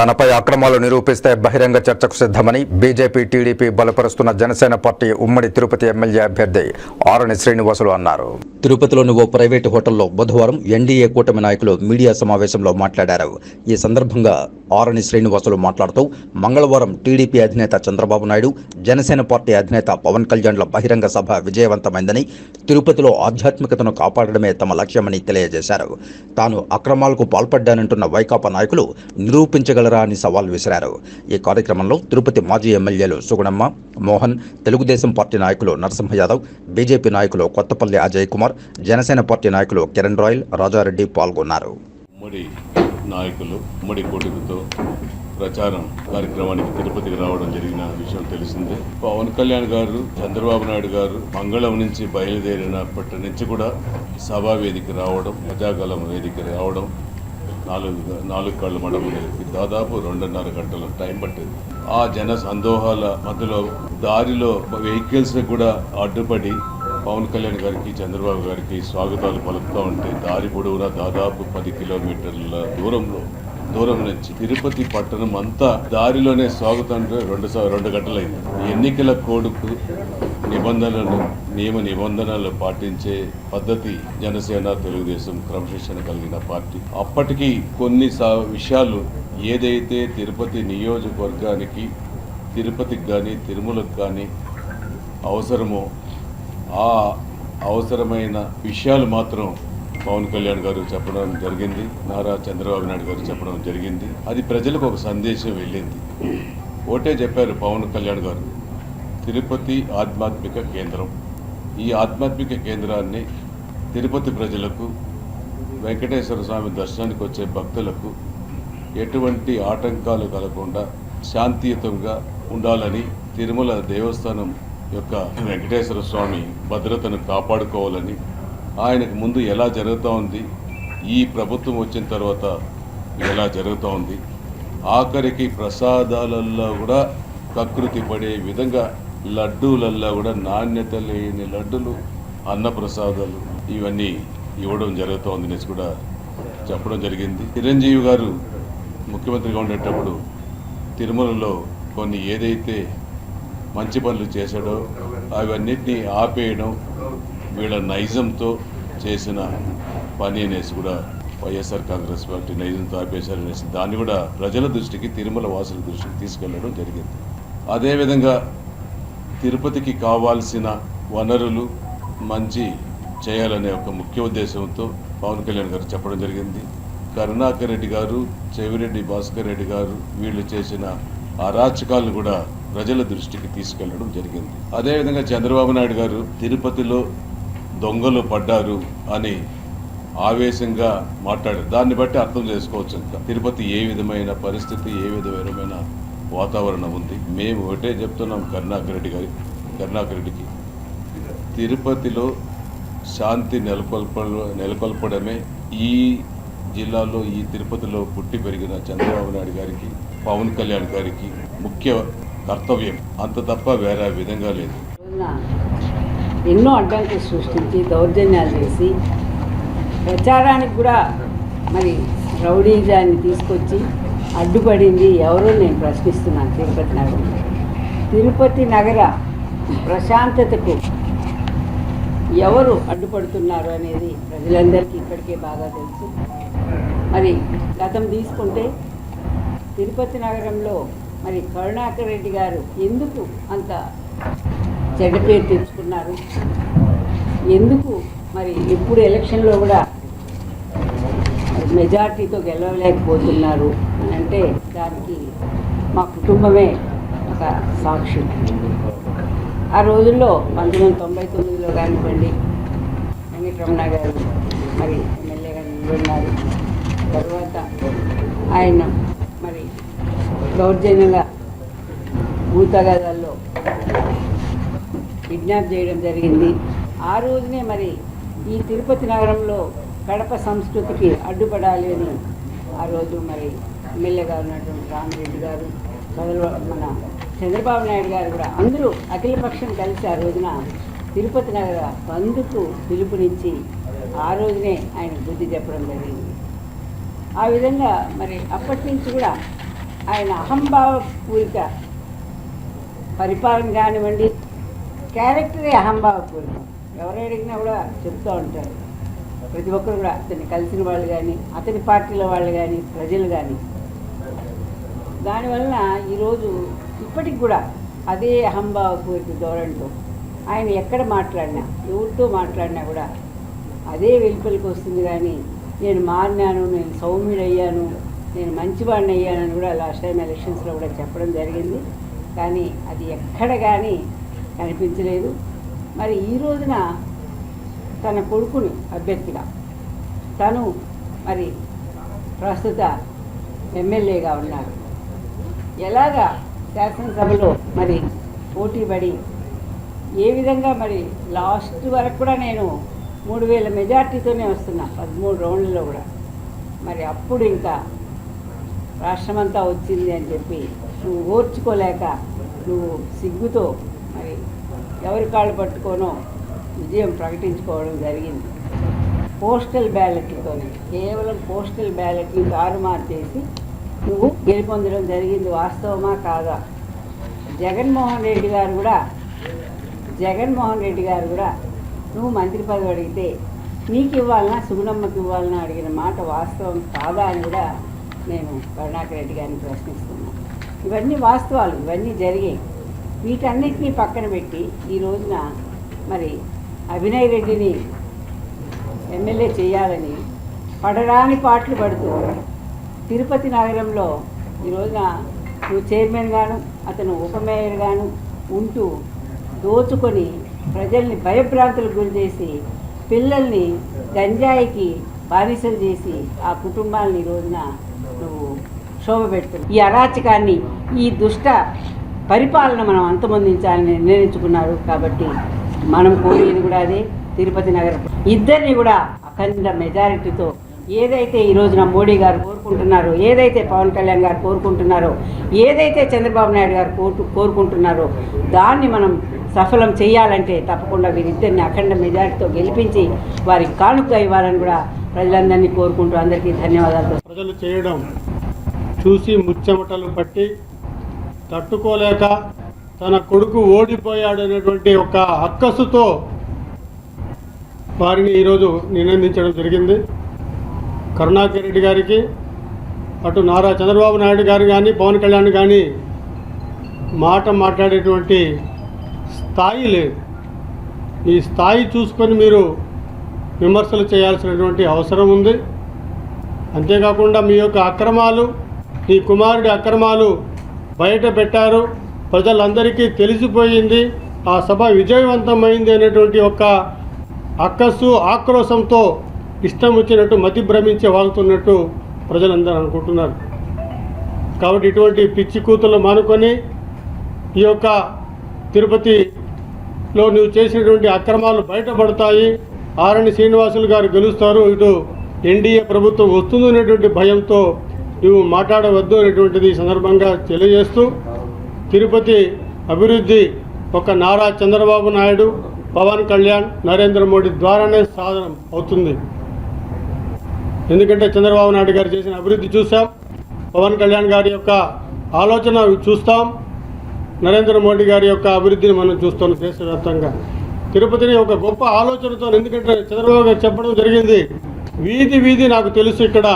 తనపై అక్రమాలు నిరూపిస్తే బహిరంగ చర్చకు సిద్ధమని బీజేపీ టీడీపీ బలపరుస్తున్న జనసేన పార్టీ ఉమ్మడి తిరుపతి ఎమ్మెల్యే అభ్యర్థి ఆరణి శ్రీనివాసులు అన్నారు. తిరుపతిలోని ఓ ప్రైవేటు హోటల్లో బుధవారం ఎన్డీఏ కూటమి నాయకులు మీడియా సమావేశంలో మాట్లాడారు. ఈ సందర్భంగా ఆరణి శ్రీనివాసులు మాట్లాడుతూ మంగళవారం టీడీపీ అధినేత చంద్రబాబు నాయుడు జనసేన పార్టీ అధినేత పవన్ కళ్యాణ్ల బహిరంగ సభ విజయవంతమైందని తిరుపతిలో ఆధ్యాత్మికతను కాపాడడమే తమ లక్ష్యమని తెలియజేశారు. తాను అక్రమాలకు పాల్పడ్డానంటున్న వైకాపా నాయకులు నిరూపించగల చేయగలరా అని సవాల్ విసిరారు. ఈ కార్యక్రమంలో తిరుపతి మాజీ ఎమ్మెల్యేలు సుగుణమ్మ మోహన్ తెలుగుదేశం పార్టీ నాయకులు నరసింహ యాదవ్ బీజేపీ నాయకులు కొత్తపల్లి అజయ్ కుమార్ జనసేన పార్టీ నాయకులు కిరణ్ రాయల్ రాజారెడ్డి పాల్గొన్నారు. ఉమ్మడి నాయకులు ఉమ్మడి కూటమితో ప్రచారం కార్యక్రమానికి తిరుపతికి రావడం జరిగిన విషయం తెలిసిందే. పవన్ కళ్యాణ్ గారు చంద్రబాబు నాయుడు గారు మంగళం నుంచి బయలుదేరినప్పటి నుంచి కూడా సభా వేదిక రావడం ప్రజాగలం వేదిక రావడం నాలుగు నాలుగు కళ్ళ మండపం దాదాపు రెండున్నర గంటల టైం పట్టింది. ఆ జన సందోహాల మధ్యలో దారిలో వెహికల్స్ కూడా అడ్డుపడి పవన్ కళ్యాణ్ గారికి చంద్రబాబు గారికి స్వాగతాలు పలుకుతూ ఉంటే దారి పొడవునా దాదాపు పది కిలోమీటర్ల దూరంలో దూరం నుంచి తిరుపతి పట్టణం అంతా దారిలోనే స్వాగతం రెండు స- రెండు గంటలైంది. ఎన్నికల కోడుకు నిబంధనలను నియమ నిబంధనలు పాటించే పద్ధతి జనసేన తెలుగుదేశం క్రమశిక్షణ కలిగిన పార్టీ. అప్పటికి కొన్ని విషయాలు ఏదైతే తిరుపతి నియోజకవర్గానికి తిరుపతికి కానీ తిరుమలకు కానీ అవసరమో ఆ అవసరమైన విషయాలు మాత్రం పవన్ కళ్యాణ్ గారు చెప్పడం జరిగింది. నారా చంద్రబాబు నాయుడు గారు చెప్పడం జరిగింది. అది ప్రజలకు ఒక సందేశం వెళ్ళింది. ఒకటే చెప్పారు పవన్ కళ్యాణ్ గారు. తిరుపతి ఆధ్యాత్మిక కేంద్రం. ఈ ఆధ్యాత్మిక కేంద్రాన్ని తిరుపతి ప్రజలకు వెంకటేశ్వర స్వామి దర్శనానికి వచ్చే భక్తులకు ఎటువంటి ఆటంకాలు కలగకుండా శాంతియుతంగా ఉండాలని తిరుమల దేవస్థానం యొక్క వెంకటేశ్వర స్వామి భద్రతను కాపాడుకోవాలని ఆయనకు ముందు ఎలా జరుగుతూ ఉంది ఈ ప్రభుత్వం వచ్చిన తర్వాత ఎలా జరుగుతూ ఉంది ఆఖరికి ప్రసాదాలల్లో కూడా కకృతి పడే విధంగా లడ్డూలల్లో కూడా నాణ్యత లేని లడ్డులు అన్నప్రసాదాలు ఇవన్నీ ఇవ్వడం జరుగుతోంది అనేసి కూడా చెప్పడం జరిగింది. చిరంజీవి గారు ముఖ్యమంత్రిగా ఉండేటప్పుడు తిరుమలలో కొన్ని ఏదైతే మంచి పనులు చేశాడో అవన్నిటినీ ఆపేయడం వీళ్ళ నైజంతో చేసిన పని అనేసి కూడా వైఎస్ఆర్ కాంగ్రెస్ పార్టీ నైజంతో ఆపేశారనేసి దాన్ని కూడా ప్రజల దృష్టికి తిరుమల వాసుల దృష్టికి తీసుకెళ్ళడం జరిగింది. అదేవిధంగా తిరుపతికి కావాల్సిన వనరులు మంచి చేయాలనే ఒక ముఖ్య ఉద్దేశంతో పవన్ కళ్యాణ్ గారు చెప్పడం జరిగింది. కరుణాకర్ రెడ్డి గారు చెవిరెడ్డి భాస్కర్ రెడ్డి గారు వీళ్ళు చేసిన అరాచకాలను కూడా ప్రజల దృష్టికి తీసుకెళ్ళడం జరిగింది. అదేవిధంగా చంద్రబాబు నాయుడు గారు తిరుపతిలో దొంగలు పడ్డారు అని ఆవేశంగా మాట్లాడారు. దాన్ని బట్టి అర్థం చేసుకోవచ్చు ఇంకా తిరుపతి ఏ విధమైన పరిస్థితి ఏ విధమైన వాతావరణం ఉంది. మేము ఒకటే చెప్తున్నాం కరుణాకర్ రెడ్డి గారి కరుణాకర్ రెడ్డికి. తిరుపతిలో శాంతి నెలకొల్ప నెలకొల్పడమే ఈ జిల్లాలో ఈ తిరుపతిలో పుట్టి పెరిగిన చంద్రబాబు నాయుడు గారికి పవన్ కళ్యాణ్ గారికి ముఖ్య కర్తవ్యం. అంత తప్ప వేరే విధంగా లేదు. ఎన్నో అడ్డంకులు సృష్టించి దౌర్జన్యాలు చేసి ప్రచారానికి కూడా మరి రౌడీజాన్ని తీసుకొచ్చి అడ్డుపడింది ఎవరో నేను ప్రశ్నిస్తున్నాను తిరుపతి నగరం. తిరుపతి నగర ప్రశాంతతకు ఎవరు అడ్డుపడుతున్నారు అనేది ప్రజలందరికీ ఇప్పటికే బాగా తెలుసు. మరి గతం తీసుకుంటే తిరుపతి నగరంలో మరి కరుణాకర్ రెడ్డి గారు ఎందుకు అంత చెడ్డ పేరు తెచ్చుకున్నారు? ఎందుకు మరి ఎప్పుడు ఎలక్షన్లో కూడా మెజార్టీతో గెలవలేకపోతున్నారు అని అంటే దానికి మా కుటుంబమే ఒక సాక్షి. ఆ రోజుల్లో పంతొమ్మిది వందల తొంభై తొమ్మిదిలో కానివ్వండి వెంకటరమణ గారు మరి ఎమ్మెల్యేగా నిలబడినారు. తర్వాత ఆయన మరి దౌర్జన్యంగా భూతగదల్లో కిడ్నాప్ చేయడం జరిగింది. ఆ రోజునే మరి ఈ తిరుపతి నగరంలో కడప సంస్కృతికి అడ్డుపడాలి అని ఆ రోజు మరి ఎమ్మెల్యే గారు ఉన్నటువంటి రామిరెడ్డి గారు చంద్ర మన చంద్రబాబు నాయుడు గారు కూడా అందరూ అఖిలపక్షం కలిసి ఆ రోజున తిరుపతి నగర బంధుకు పిలుపునిచ్చి ఆ రోజునే ఆయన బుద్ధి చెప్పడం జరిగింది. ఆ విధంగా మరి అప్పటి నుంచి కూడా ఆయన అహంభావపూరిత పరిపాలన కానివ్వండి క్యారెక్టరే అహంభావపూరితం ఎవరు అడిగినా కూడా చెప్తూ ఉంటారు. ప్రతి ఒక్కరు కూడా అతన్ని కలిసిన వాళ్ళు కానీ అతని పార్టీలో వాళ్ళు కానీ ప్రజలు కానీ. దానివలన ఈరోజు ఇప్పటికి కూడా అదే అహంభావపూరిత ధోరణితో ఆయన ఎక్కడ మాట్లాడినా ఎవరితో మాట్లాడినా కూడా అదే వెలుపలికి వస్తుంది కానీ నేను మారినాను నేను సౌమ్యుడయ్యాను నేను మంచివాడిని అయ్యానని కూడా లాస్ట్ టైం ఎలక్షన్స్లో కూడా చెప్పడం జరిగింది. కానీ అది ఎక్కడ కానీ కనిపించలేదు. మరి ఈ రోజున తన కొడుకుని అభ్యర్థిగా తను మరి ప్రస్తుత ఎమ్మెల్యేగా ఉన్నారు. ఎలాగా శాసనసభలో మరి పోటీ పడి ఏ విధంగా మరి లాస్ట్ వరకు కూడా నేను మూడు వేల మెజార్టీతోనే వస్తున్నా పదమూడు రౌండ్లలో కూడా. మరి అప్పుడు ఇంకా రాష్ట్రమంతా వచ్చింది అని చెప్పి నువ్వు ఓర్చుకోలేక నువ్వు సిగ్గుతో మరి ఎవరి కాళ్ళు పట్టుకోనో విజయం ప్రకటించుకోవడం జరిగింది. పోస్టల్ బ్యాలెట్లతో కేవలం పోస్టల్ బ్యాలెట్ని తారుమారు చేసి నువ్వు గెలుపొందడం జరిగింది వాస్తవమా కాదా? జగన్మోహన్ రెడ్డి గారు కూడా జగన్మోహన్ రెడ్డి గారు కూడా నువ్వు మంత్రి పదవి అడిగితే నీకు ఇవ్వాలన్నా సుగుణమ్మకి ఇవ్వాలన్నా అడిగిన మాట వాస్తవం కాదా అని కూడా నేను కరుణాకర్ రెడ్డి గారిని ప్రశ్నిస్తున్నాను. ఇవన్నీ వాస్తవాలు ఇవన్నీ జరిగాయి. వీటన్నిటినీ పక్కన పెట్టి ఈ రోజున మరి అభినయ్ రెడ్డిని ఎమ్మెల్యే చేయాలని పడరాని పాటలు పడుతూ తిరుపతి నగరంలో ఈ రోజున నువ్వు చైర్మన్ గాను అతను ఉప మేయర్ గాను ఉంటూ దోచుకొని ప్రజల్ని భయభ్రాంతులకు గురి చేసి పిల్లల్ని గంజాయికి బానిసలు చేసి ఆ కుటుంబాలని ఈ రోజున నువ్వు శోభ పెడుతున్నావు. ఈ అరాచకాన్ని ఈ దుష్ట పరిపాలన మనం అంతమొందించాలని నిర్ణయించుకున్నారు కాబట్టి మనం కోరేది కూడా అది తిరుపతి నగరం. ఇద్దరిని కూడా అఖండ మెజారిటీతో ఏదైతే ఈ రోజున మోడీ గారు కోరుకుంటున్నారో ఏదైతే పవన్ కళ్యాణ్ గారు కోరుకుంటున్నారో ఏదైతే చంద్రబాబు నాయుడు గారు కోరు కోరుకుంటున్నారో దాన్ని మనం సఫలం చేయాలంటే తప్పకుండా వీరిద్దరిని అఖండ మెజారిటీతో గెలిపించి వారికి కానుక ఇవ్వాలని కూడా ప్రజలందరినీ కోరుకుంటూ అందరికీ ధన్యవాదాలు ప్రజలు చేయడం చూసి ముచ్చమటలు పట్టి తట్టుకోలేక తన కొడుకు ఓడిపోయాడు అనేటువంటి ఒక అక్కసుతో వారిని ఈరోజు నినందించడం జరిగింది. కరుణాకర్ రెడ్డి గారికి అటు నారా చంద్రబాబు నాయుడు గారు కానీ పవన్ కళ్యాణ్ కానీ మాట మాట్లాడేటువంటి స్థాయి లేదు. ఈ స్థాయి చూసుకొని మీరు విమర్శలు చేయాల్సినటువంటి అవసరం ఉంది. అంతేకాకుండా మీ యొక్క అక్రమాలు మీ కుమారుడి అక్రమాలు బయట పెట్టారు. ప్రజలందరికీ తెలిసిపోయింది ఆ సభ విజయవంతమైంది అనేటువంటి ఒక అక్కసు ఆక్రోశంతో ఇష్టం వచ్చినట్టు మతి భ్రమించి వాగుతున్నట్టు ప్రజలందరూ అనుకుంటున్నారు. కాబట్టి ఇటువంటి పిచ్చి కూతులు మానుకొని ఈ యొక్క తిరుపతిలో నువ్వు చేసినటువంటి అక్రమాలు బయటపడతాయి ఆరణి శ్రీనివాసులు గారు గెలుస్తారు ఇటు ఎన్డీఏ ప్రభుత్వం వస్తుంది అనేటువంటి భయంతో నువ్వు మాట్లాడవద్దు అనేటువంటిది సందర్భంగా తెలియజేస్తూ తిరుపతి అభివృద్ధి ఒక నారా చంద్రబాబు నాయుడు పవన్ కళ్యాణ్ నరేంద్ర మోడీ ద్వారానే సాధనం అవుతుంది. ఎందుకంటే చంద్రబాబు నాయుడు గారు చేసిన అభివృద్ధి చూసాం పవన్ కళ్యాణ్ గారి యొక్క ఆలోచన చూస్తాం నరేంద్ర మోడీ గారి యొక్క అభివృద్ధిని మనం చూస్తాం దేశవ్యాప్తంగా. తిరుపతిని ఒక గొప్ప ఆలోచనతో ఎందుకంటే చంద్రబాబు గారు చెప్పడం జరిగింది వీధి వీధి నాకు తెలుసు ఇక్కడ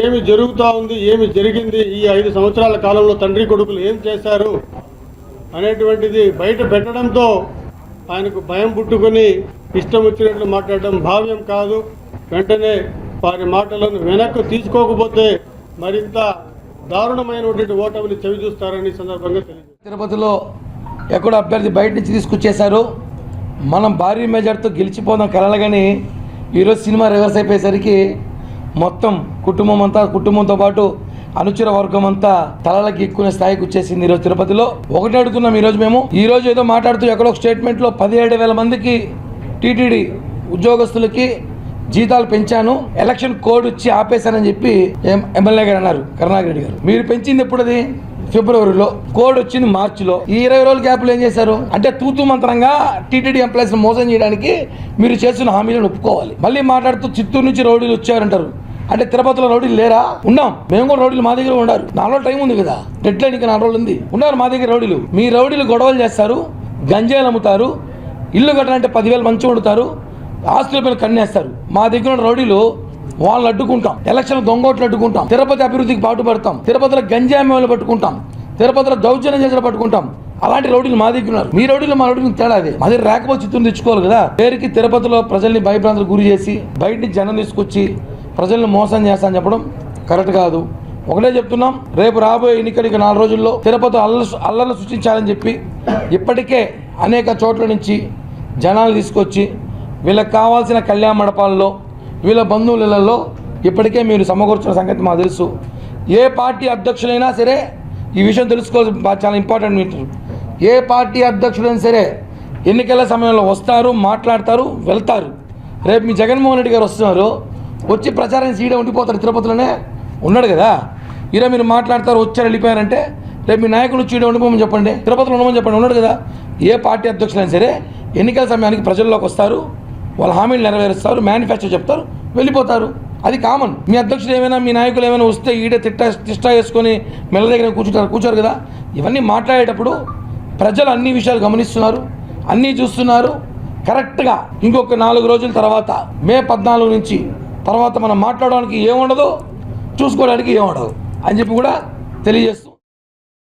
ఏమి జరుగుతూ ఉంది ఏమి జరిగింది ఈ ఐదు సంవత్సరాల కాలంలో తండ్రి కొడుకులు ఏం చేశారు అనేటువంటిది బయట పెట్టడంతో ఆయనకు భయం పుట్టుకొని ఇష్టం వచ్చినట్లు మాట్లాడడం భావ్యం కాదు. వెంటనే వారి మాటలను వెనక్కు తీసుకోకపోతే మరింత దారుణమైనటువంటి ఓటమిని చవి చూస్తారని సందర్భంగా తెలియదు తిరుపతిలో ఎక్కడో అభ్యర్థి బయట నుంచి తీసుకొచ్చేశారు. మనం భారీ మెజార్టీతో గెలిచిపోదాం కలగాని ఈరోజు సినిమా రివర్స్ అయిపోయేసరికి మొత్తం కుటుంబం అంతా కుటుంబంతో పాటు అనుచర వర్గం అంతా తలలకి ఎక్కునే స్థాయికి వచ్చేసింది ఈరోజు తిరుపతిలో. ఒకటి అడుగుతున్నాం ఈరోజు మేము. ఈ రోజు ఏదో మాట్లాడుతూ ఎక్కడో ఒక స్టేట్మెంట్లో పదిహేడు వేల మందికి టీటీడీ ఉద్యోగస్తులకి జీతాలు పెంచాను. ఎలక్షన్ కోడ్ ఇచ్చి ఆపేశానని చెప్పి ఎం- ఎమ్మెల్యే గారు అన్నారు. కరుణాకర్ రెడ్డి గారు. మీరు పెంచింది ఎప్పుడు అది ఫిబ్రవరిలో కోడ్ వచ్చింది మార్చిలో. ఈ ఇరవై రోజుల గ్యాప్లో ఏం చేశారు? అంటే తూతు మంత్రంగా టీటీడీ ఎంప్లాయీస్ మోసం చేయడానికి మీరు చేస్తున్న హామీలను ఒప్పుకోవాలి. మళ్ళీ మాట్లాడుతూ చిత్తూరు నుంచి రౌడీలు వచ్చారంటారు. అంటే తిరుపతిలో రౌడీలు లేరా? ఉన్నాం. మేము కూడా రౌడీలు మా దగ్గర ఉన్నారు నాలో టైం ఉంది కదా. డెడ్ లైన్ ఇంకా నాలుగు రోజులు ఉంది. ఉన్నారు మా దగ్గర రౌడీలు. మీ రౌడీలు గొడవలు చేస్తారు గంజాయిలు అమ్ముతారు ఇల్లు కట్టాలంటే పదివేలు మంచి వండుతారు ఆస్తుల పైన కన్నేస్తారు. మా దగ్గర ఉన్న రౌడీలు వాళ్ళని అడ్డుకుంటాం. ఎలక్షన్ దొంగోట్లు అడ్డుకుంటాం. తిరుపతి అభివృద్ధికి పాటుపడతాం. తిరుపతిలో గంజాయి పట్టుకుంటాం. తిరుపతిలో దౌర్జన్యం చేసిన పట్టుకుంటాం. అలాంటి రౌడీలు మా దగ్గర ఉన్నారు. మీ రౌడీలు మా రౌడీలు తేడా అది. మా దగ్గర రాకపోతే చిత్తూరు తెచ్చుకోవాలి కదా. పేరుకి తిరుపతిలో ప్రజల్ని భయభ్రాంతులకు గురి చేసి బయట జనం తీసుకొచ్చి ప్రజల్ని మోసం చేస్తా అని చెప్పడం కరెక్ట్ కాదు. ఒకటే చెప్తున్నాం రేపు రాబోయే ఎన్నికలకి నాలుగు రోజుల్లో తిరుపతి అల్ల అల్లలు సృష్టించాలని చెప్పి ఇప్పటికే అనేక చోట్ల నుంచి జనాలు తీసుకొచ్చి వీళ్ళకి కావాల్సిన కళ్యాణ మండపాల్లో వీళ్ళ బంధువులలో ఇప్పటికే మీరు సమకూర్చిన సంగతి మాకు తెలుసు. ఏ పార్టీ అధ్యక్షులైనా సరే ఈ విషయం తెలుసుకోవాల్సి చాలా ఇంపార్టెంట్ మీటర్. ఏ పార్టీ అధ్యక్షుడైనా సరే ఎన్నికల సమయంలో వస్తారు మాట్లాడతారు వెళ్తారు. రేపు మీ జగన్మోహన్ రెడ్డి గారు వస్తున్నారు వచ్చి ప్రచారం సీడే ఉండిపోతారు తిరుపతిలోనే ఉన్నాడు కదా. ఈరోజు మీరు మాట్లాడతారు వచ్చారు వెళ్ళిపోయారంటే రేపు మీ నాయకులు చీడ ఉండిపోమని చెప్పండి తిరుపతిలో ఉండమని చెప్పండి ఉన్నాడు కదా. ఏ పార్టీ అధ్యక్షులైనా సరే ఎన్నికల సమయానికి ప్రజల్లోకి వస్తారు వాళ్ళ హామీలు నెరవేరుస్తారు మేనిఫెస్టో చెప్తారు వెళ్ళిపోతారు. అది కామన్ మీ అధ్యక్షుడు ఏమైనా మీ నాయకులు ఏమైనా వస్తే ఈడే తిట్ట తిష్ట వేసుకొని మెల్ల దగ్గర కూర్చుంటారు కూర్చోరు కదా. ఇవన్నీ మాట్లాడేటప్పుడు ప్రజలు అన్ని విషయాలు గమనిస్తున్నారు అన్నీ చూస్తున్నారు. కరెక్ట్గా ఇంకొక నాలుగు రోజుల తర్వాత మే పద్నాలుగు నుంచి తర్వాత మనం మాట్లాడడానికి ఏముండదు చూసుకోవడానికి ఏముండదు అని చెప్పి కూడా తెలియజేస్తూ